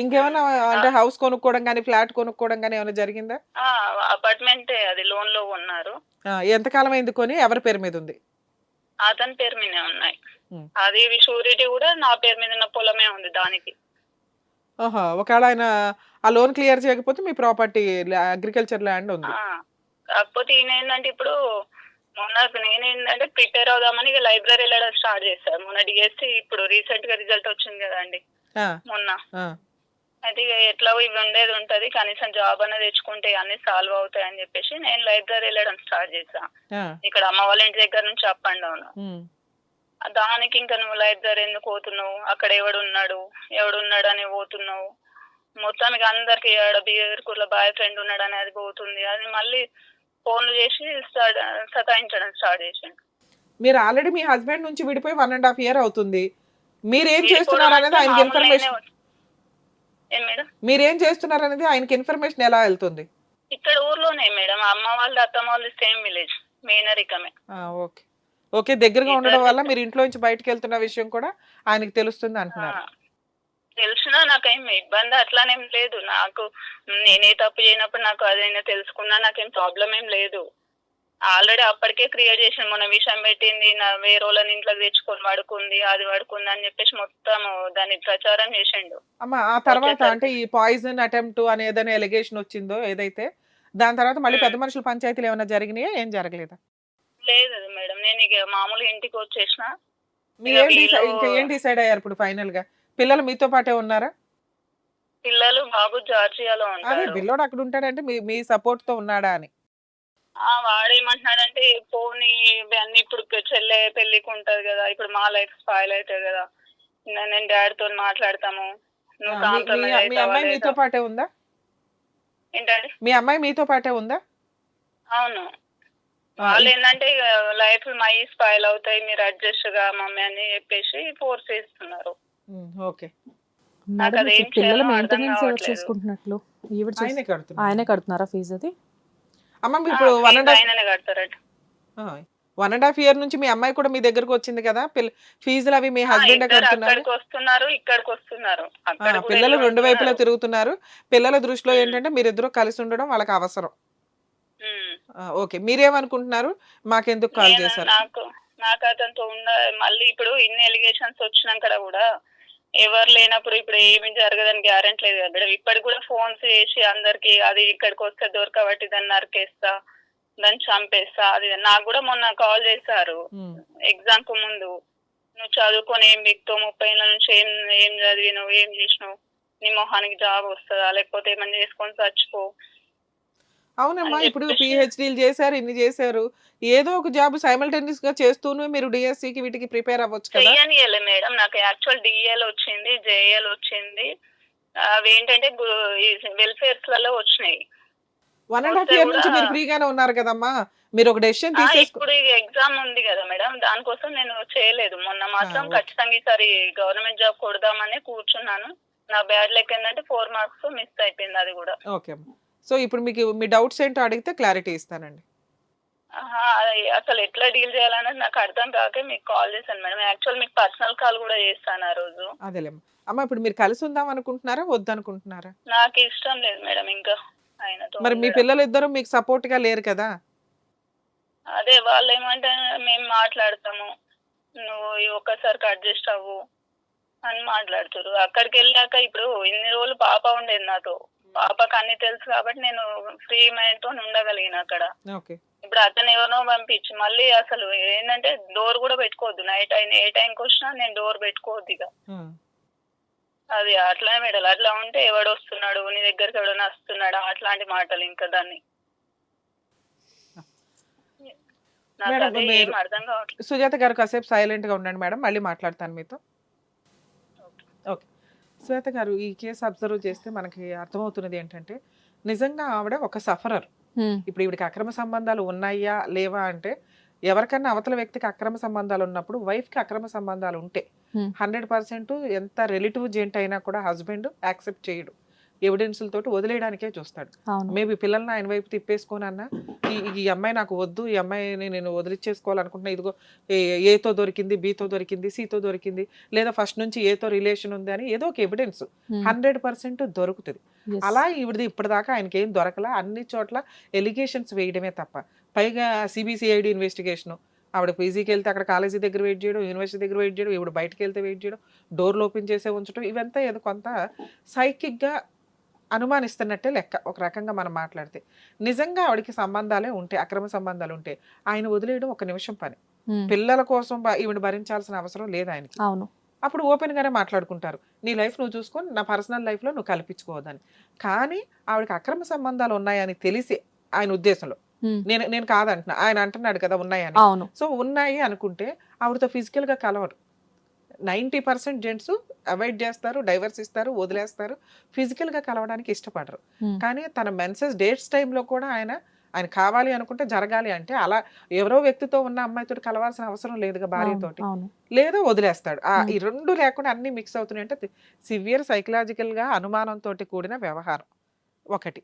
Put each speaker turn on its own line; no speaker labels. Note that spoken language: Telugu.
ఇంకేమైనా అంటే హౌస్ కొనుక్కోవడం కానీ ఫ్లాట్ కొనుక్కోవడం కానీ ఏమైనా జరిగిందా?
అపార్ట్మెంట్ అది లోన్లో ఉన్నారు.
ఆ, ఎంతకాలం అయింది కొని? ఎవరి పేరు మీద ఉంది?
అతని పేరు మీదే ఉన్నాయి. అది షూరిటీ కూడా నా పేరు మీద ఉన్న పొలమే ఉంది దానికి.
ఆహా ఒకవేళ ఆయన ఆ లోన్ క్లియర్ చేయకపోతే మీ ప్రాపర్టీ అగ్రికల్చర్ ల్యాండ్ ఉంది.
కాకపోతే ఈయన ఏంటంటే ఇప్పుడు మొన్న నేనేంటంటే ప్రిపేర్ అవుదామని లైబ్రరీ వెళ్ళడం స్టార్ట్ చేశాను మొన్న డిఎస్సి ఇప్పుడు రీసెంట్గా రిజల్ట్ వచ్చింది కదండి. మొన్న. అయితే ఇక ఎట్లా ఇవి ఉండేది ఉంటది కనీసం జాబ్ అనేది తెచ్చుకుంటే అన్ని సాల్వ్ అవుతాయి అని చెప్పేసి నేను లైబ్రరీ వెళ్ళడం స్టార్ట్
ఆ,
ఇక్కడ అమ్మ వాళ్ళ ఇంటి దగ్గర నుంచి అప్ అండ్ డౌన్ దానికి ఇంకా నువ్వు లైబ్రరీ ఎందుకు పోతున్నావు? అక్కడ ఎవడున్నాడు? ఎవడున్నాడు అని పోతున్నావు? మొత్తం ఇక అందరికి ఆడ బీర్కుల బాయ్ ఫ్రెండ్ ఉన్నాడు అనేది పోతుంది. అది మళ్ళీ ఫోన్లు చేసి సతాయించడం స్టార్ట్ చేసిండు
మీరు ఆల్రెడీ మీ హస్బెండ్ నుంచి విడిపోయి వన్ అండ్ హాఫ్ ఇయర్ అవుతుంది. మీరేం చేస్తున్నారు అనేది ఆయనకి ఇన్ఫర్మేషన్ మీరేం చేస్తున్నారు అనేది ఆయనకి ఇన్ఫర్మేషన్ ఎలా వెళ్తుంది?
ఇక్కడ ఊర్లోనే మేడం. అమ్మ వాళ్ళ అత్తమ్మ వాళ్ళది సేమ్ విలేజ్ మేనరికమే.
ఓకే. ఓకే దగ్గరగా ఉండడం వల్ల మీరు ఇంట్లో నుంచి బయటకు వెళ్తున్న విషయం కూడా ఆయనకి తెలుస్తుంది అంటున్నారు.
తెలిసినా నాకేం ఇబ్బంది అట్లానేం లేదు. నాకు నేనే తప్పు చేయనప్పుడు నాకు అదైనా తెలుసుకున్నా నాకేం ప్రాబ్లం ఏం లేదు. ఆల్రెడీ అప్పటికే క్రియేట్ చేసిన మొన్న విషయం పెట్టింది నా వేరే వాళ్ళని ఇంట్లోకి తెచ్చుకొని పడుకుంది అది పడుకుంది అని చెప్పేసి మొత్తం దాన్ని ప్రచారం చేసిండు.
అమ్మ ఆ తర్వాత అంటే ఈ పాయిజన్ అటెంప్ట్ అని ఏదైనా ఎలిగేషన్ వచ్చిందో ఏదైతే దాని తర్వాత మళ్ళీ
మ్మ్.
పెద్ద మనుషుల పంచాయతీలు ఏమైనా జరిగినాయా? ఏం జరగలేదా?
లేదు మేడం. నేను ఇక మామూలు ఇంటికి వచ్చేసిన.
మీరు
ఇక
ఏం డిసైడ్
వీళ్ళు-
ఇంకా ఏం డిసైడ్ అయ్యారు ఇప్పుడు ఫైనల్గా? పిల్లలు మీతో పాటే ఉన్నారా?
పిల్లలు బాబు జార్జియాలో
అదే
ఉంటారు.
పిల్లోడు అక్కడ ఉంటాడంటే మీ మీ సపోర్ట్తో ఉన్నాడా అని.
వాడేమంటున్నాడంటే పోనీ ఇవన్నీ ఇప్పుడు చెల్లె పెళ్ళికి ఉంటది కదా ఇప్పుడు మా లైఫ్ స్పాయిల్ అవుతుంది కదా నేను డాడీ తో మాట్లాడతాము నువ్వు
మీ- అమ్మాయి మీతో? పాటే ఉందా?
ఏంటండి?
మీ అమ్మాయి మీతో పాటే ఉందా?
అవును.
ఆ,
వాళ్ళు ఏంటంటే లైఫ్ మై స్పాయిల్ అవుతాయి మీరు అడ్జస్ట్గా మమ్మీ అని చెప్పేసి ఫోర్స్ చేస్తున్నారు.
ఓకే.
పిల్లల మెయింటెనెన్స్ ఎవరు. చేసుకుంటున్నట్లు? ఈవిడ చేసు-
ఆయనే కడుతున్నారు
ఆయనే కడుతున్నారా ఫీజు అది?
అమ్మ మీరు ఇప్పుడు వన్ అండ్
కడతారట.
వన్ అండ్ హాఫ్ ఇయర్ నుంచి మీ అమ్మాయి కూడా మీ దగ్గరకు వచ్చింది కదా? ఫీజులు అవి మీ హస్బెండ్
వస్తున్నారు ఇక్కడికి వస్తున్నారు
పిల్లలు రెండు వైపులా. తిరుగుతున్నారు. పిల్లల దృష్టిలో. ఏంటంటే మీరిద్దరూ కలిసి ఉండడం వాళ్ళకి అవసరం. ఓకే. మీరేమనుకుంటున్నారు? మాకెందుకు కాల్ చేశారు?
నాకు నాకు అతనితో ఉండ మళ్ళీ ఇప్పుడు ఇన్ని ఎలిగేషన్స్ వచ్చినాక కూడా ఎవరు లేనప్పుడు ఇప్పుడు ఏమి జరగదని గ్యారెంటీ లేదు కదా మేడం. ఇప్పటికి కూడా ఫోన్స్ చేసి అందరికి అది ఇక్కడికి వస్తే దొరకబట్టి దాన్ని నరికేస్తా దాన్ని చంపేస్తా అది నాకు కూడా మొన్న కాల్ చేశారు. ఎగ్జామ్కు ముందు. నువ్వు చదువుకొని ఏం బిక్తావు ముప్పై ఏళ్ళ నుంచి ఏం ఏం చదివినావు ఏం చేసినావు? నీ మొహానికి జాబ్ వస్తుందా? లేకపోతే ఏమైనా చేసుకొని చచ్చిపో.
అవునమ్మా ఇప్పుడు పిహెచ్డీలు చేశారు ఇన్ని చేశారు. ఏదో ఒక జాబ్ సైమల్టేనియస్గా చేస్తూనే మీరు డిఎస్సి కి వీటికి ప్రిపేర్ అవ్వచ్చు కదా.
చెయ్యనియలే మేడం. నాకు యాక్చువల్ డిఎల్ వచ్చింది జేఎల్ వచ్చింది. అవి ఏంటంటే వెల్ఫేర్స్లలో వచ్చినాయి.
వన్ అండ్ హాఫ్ ఇయర్ నుంచి మీరు ఫ్రీగానే ఉన్నారు కదమ్మా. మీరు ఒక డెసిషన్ తీసేసుకో
ఇప్పుడు ఎగ్జామ్ ఉంది కదా మేడం. దానికోసం నేను చేయలేదు. మొన్న మాత్రం. ఖచ్చితంగా ఈసారి గవర్నమెంట్ జాబ్ కొడదామని కూర్చున్నాను. నా బ్యాడ్ లెక్క ఏంటంటే ఫోర్ మార్క్స్ మిస్ అయిపోయింది అది కూడా.
ఓకే సో ఇప్పుడు మీకు మీ డౌట్స్ ఏంటో అడిగితే క్లారిటీ ఇస్తానండి.
ఆహా, అది అసలు ఎట్లా డీల్ చేయాలనేది నాకు అర్థం కాక మీకు కాల్ చేశాను మేడం. యాక్చువల్ మీకు పర్సనల్ కాల్ కూడా చేస్తాను ఆ రోజు.
అదేలేమ్మా. అమ్మ ఇప్పుడు మీరు కలిసి ఉందాం అనుకుంటున్నారా వద్దనుకుంటున్నారా?
నాకు ఇష్టం లేదు మేడం ఇంకా ఆయనతో
మరి మీ
ఉండడం.
పిల్లలు ఇద్దరు మీకు సపోర్ట్గా లేరు కదా?
అదే వాళ్ళు ఏమంటే మేము మాట్లాడతాము. నువ్వు ఈ ఒక్కసారికి అడ్జస్ట్ అవ్వు అని మాట్లాడుతారు అక్కడికి వెళ్ళాక ఇప్పుడు ఇన్ని రోజులు పాప ఉండేది నాతో. పాపకు అన్ని తెలుసు కాబట్టి నేను ఫ్రీ మైండ్తో ఉండగలిగిన అక్కడ.
ఓకే.
ఇప్పుడు అతను ఎవరినో పంపించి మళ్ళీ అసలు ఏంటంటే డోర్ కూడా పెట్టుకోవద్దు. నైట్ అయిన ఏ టైంకి వచ్చినా నేను డోర్ పెట్టుకోవద్దు ఇక. అది అట్లానే మేడలు అట్లా ఉంటే ఎవడు వస్తున్నాడు? నీ దగ్గరికి ఎవడన్నా వస్తున్నాడా? అట్లాంటి మాటలు ఇంకా దాన్ని. నాకు
మేడం,
అదే
మీరు-
ఏం అర్థం కావట్లేదు
సుజాత గారు కాసేపు సైలెంట్గా ఉండండి మేడం. మళ్ళీ మాట్లాడతాను మీతో. సుజాత గారు ఈ కేసు అబ్జర్వ్ చేస్తే మనకి అర్థమవుతున్నది ఏంటంటే నిజంగా ఆవిడ ఒక సఫరర్. ఇప్పుడు ఈవిడికి అక్రమ సంబంధాలు ఉన్నాయా లేవా అంటే ఎవరికన్నా అవతల వ్యక్తికి అక్రమ సంబంధాలు ఉన్నప్పుడు wife కి అక్రమ సంబంధాలు ఉంటే. హండ్రెడ్ పర్సెంట్ ఎంత రిలేటివ్ జెంట్ అయినా కూడా హస్బెండ్ యాక్సెప్ట్ చేయడు ఎవిడెన్స్లతోటి వదిలేయడానికే చూస్తాడు మేబీ పిల్లల్ని ఆయన వైపు తిప్పేసుకోనన్నా ఈ ఈ అమ్మాయి నాకు వద్దు ఈ అమ్మాయిని నేను వదిలిచ్చేసుకోవాలనుకుంటున్నా ఇదిగో ఏ- ఏతో దొరికింది బీతో దొరికింది సితో దొరికింది లేదా ఫస్ట్ నుంచి ఏతో రిలేషన్ ఉంది అని ఏదో ఒక ఎవిడెన్స్. హండ్రెడ్ పర్సెంట్ దొరుకుతుంది. అలా ఈవిడది ఇప్పటిదాకా ఆయనకి ఏం దొరకలా అన్ని చోట్ల ఎలిగేషన్స్ వేయడమే తప్ప పైగా సిబిసిఐడి ఇన్వెస్టిగేషన్ ఆవిడ పీజీకి వెళ్తే అక్కడ కాలేజీ దగ్గర వెయిట్ చేయడం యూనివర్సిటీ దగ్గర వెయిట్ చేయడం ఇప్పుడు బయటకు వెళ్తే వెయిట్ చేయడం డోర్లు ఓపెన్ చేసే ఉంచడం ఇవంతా ఏదో కొంత సైకిక్గా అనుమానిస్తున్నట్టే లెక్క ఒక రకంగా మనం మాట్లాడితే. నిజంగా ఆవిడకి సంబంధాలే ఉంటాయి అక్రమ సంబంధాలు ఉంటాయి ఆయన వదిలేయడం ఒక నిమిషం పని. పిల్లల కోసం ఈవిడ భరించాల్సిన అవసరం లేదు ఆయనకి.
అవును.
అప్పుడు ఓపెన్ గానే మాట్లాడుకుంటారు నీ లైఫ్ నువ్వు చూసుకొని నా పర్సనల్ లైఫ్లో నువ్వు కల్పించుకోవద్దని కానీ ఆవిడకి అక్రమ సంబంధాలు ఉన్నాయని తెలిసి ఆయన ఉద్దేశంలో. నేను నేను కాదంటున్నా ఆయన అంటున్నాడు కదా ఉన్నాయని. సో ఉన్నాయి అనుకుంటే ఆవిడతో physical గా కలవరు. నైంటీ పర్సెంట్ జెంట్స్ అవాయిడ్ చేస్తారు డైవర్స్ ఇస్తారు వదిలేస్తారు. Physical గా కలవడానికి ఇష్టపడరు. కానీ తన మెన్సెస్ డేట్స్ టైంలో కూడా ఆయన ఆయన కావాలి అనుకుంటే జరగాలి అంటే అలా ఎవరో వ్యక్తితో ఉన్న అమ్మాయితో కలవాల్సిన అవసరం లేదుగా భార్యతోటి.
అవును.
లేదా వదిలేస్తాడు. ఆ. ఈ రెండు లేకుండా అన్ని మిక్స్ అవుతున్నాయి అంటే సివియర్ సైకలాజికల్గా అనుమానంతో కూడిన వ్యవహారం ఒకటి.